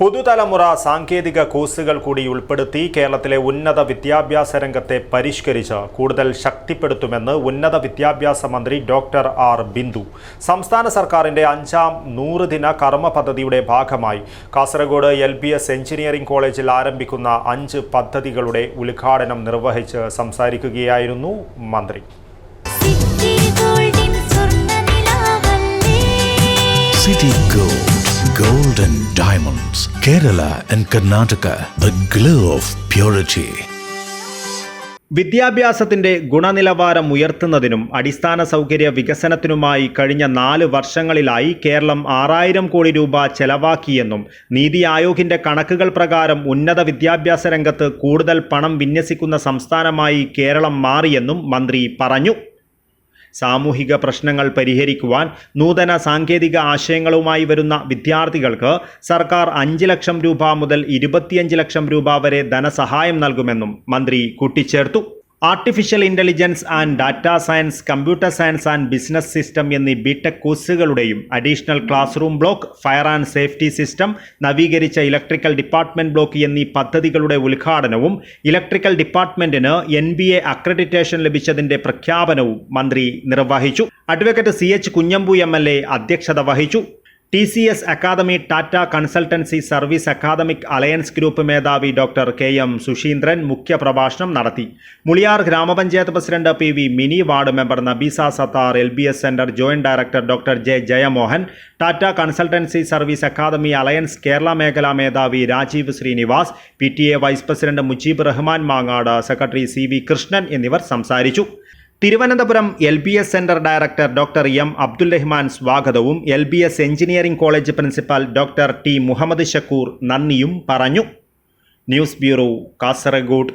പുതുതലമുറ സാങ്കേതിക കോഴ്സുകൾ കൂടി ഉൾപ്പെടുത്തി കേരളത്തിലെ ഉന്നത വിദ്യാഭ്യാസ രംഗത്തെ പരിഷ്കരിച്ച് കൂടുതൽ ശക്തിപ്പെടുത്തുമെന്ന് ഉന്നത വിദ്യാഭ്യാസ മന്ത്രി ഡോക്ടർ ആർ ബിന്ദു. സംസ്ഥാന സർക്കാരിന്റെ അഞ്ചാം നൂറ് ദിന കർമ്മ പദ്ധതിയുടെ ഭാഗമായി Kasaragod L B S engineering കോളേജിൽ ആരംഭിക്കുന്ന അഞ്ച് പദ്ധതികളുടെ ഉദ്ഘാടനം നിർവഹിച്ച് സംസാരിക്കുകയായിരുന്നു മന്ത്രി. City Gold, Gold and Diamonds, Kerala and Karnataka, the glow of purity. വിദ്യാഭ്യാസത്തിന്റെ ഗുണനിലവാരം ഉയർത്തുന്നതിനും അടിസ്ഥാന സൗകര്യ വികസനത്തിനുമായി കഴിഞ്ഞ നാല് വർഷങ്ങളിലായി കേരളം ആറായിരം കോടി രൂപ ചെലവാക്കിയെന്നും നീതി ആയോഗിന്റെ കണക്കുകൾ പ്രകാരം ഉന്നത വിദ്യാഭ്യാസ രംഗത്ത് കൂടുതൽ പണം വിന്യസിക്കുന്ന സംസ്ഥാനമായി കേരളം മാറിയെന്നും മന്ത്രി പറഞ്ഞു സാമൂഹിക പ്രശ്നങ്ങൾ പരിഹരിക്കുവാൻ നൂതന സാങ്കേതിക ആശയങ്ങളുമായി വരുന്ന വിദ്യാർത്ഥികൾക്ക് സർക്കാർ അഞ്ച് ലക്ഷം രൂപ മുതൽ ഇരുപത്തിയഞ്ച് ലക്ഷം രൂപ വരെ ധനസഹായം നൽകുമെന്നും മന്ത്രി കൂട്ടിച്ചേർത്തു. Artificial intelligence and data science computer science and business system എന്നീ BTech കോഴ്സുകളുടെയും additional class room block fire and safety system നവീകരിച്ച ഇലക്ട്രിക്കൽ ഡിപ്പാർട്ട്മെന്റ് ബ്ലോക്ക് എന്നീ പദ്ധതികളുടെ ഉദ്ഘാടനവും ഇലക്ട്രിക്കൽ ഡിപ്പാർട്ട്മെന്റിന് എൻ ബി എ അക്രഡിറ്റേഷൻ ലഭിച്ചതിന്റെ പ്രഖ്യാപനവും മന്ത്രി നിർവഹിച്ചു. Advocate C H Kunhambu M L A അധ്യക്ഷത വഹിച്ചു. T C S academy Tata consultancy service academic alliance group മേധാവി ഡോക്ടർ കെ എം സുശീന്ദ്രൻ മുഖ്യപ്രഭാഷണം നടത്തി. മുളിയാർ ഗ്രാമപഞ്ചായത്ത് president P V Mini ward member Nabeesa Sattar L B S centre joint director doctor J Jayamohan Tata consultancy service academy alliance Kerala മേഖലാ മേധാവി Rajeev Srinivas P T A vice president Mujeeb Rahman Mangad secretary C V Krishnan എന്നിവർ സംസാരിച്ചു. Thiruvananthapuram L B S centre director doctor M Abdul Rahman സ്വാഗതവും L B S engineering college principal doctor T Muhammad Shakkoor നന്ദിയും പറഞ്ഞു. News bureau Kasaragod.